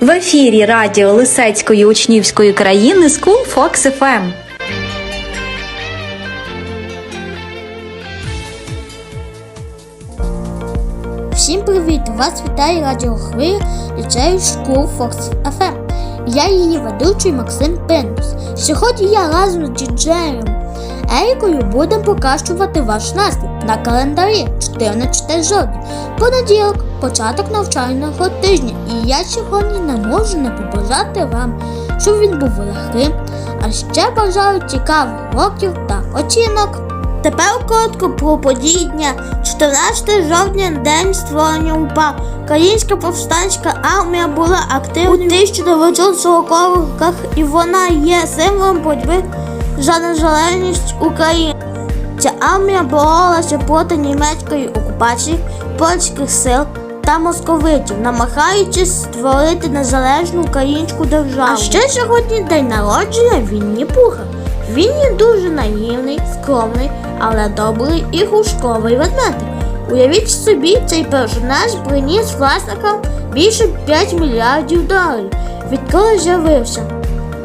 В ефірі радіо Лисецької учнівської країни School Fox FM. Всім привіт! Вас вітає радіохвиля ліцею школ Fox FM. Я її ведучий Максим Пендус. Сьогодні я разом з діджеєм Ерікою будемо покращувати ваш настрій на календарі 14 жовтня, понеділок, початок навчального тижня. І я сьогодні не можу не побажати вам, щоб він був легким, а ще бажаю цікавих років та оцінок. Тепер коротко про події дня. 14 жовтня день створення УПА. Українська повстанська армія була активною у 1940-х роках і вона є символом боротьби за незалежність України. Ця армія боролася проти німецької окупації, польських сил та московитів, намагаючись створити незалежну українську державу. А ще сьогодні день народження Вінні Пуха. Він є дуже наївний, скромний, але добрий і гушковий ведмедик. Уявіть собі, цей персонаж приніс власникам більше 5 мільярдів доларів, відколи з'явився.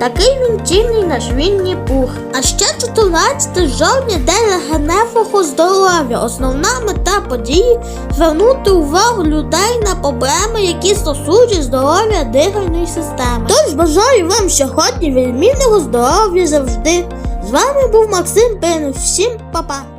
Такий він чинний наш Вінні Пух. А ще 14 жовтня день легеневого здоров'я. Основна мета події звернути увагу людей на проблеми, які стосуються здоров'я дихальної системи. Тож бажаю вам сьогодні відмінного здоров'я завжди. З вами був Максим Пенус. Всім па-па!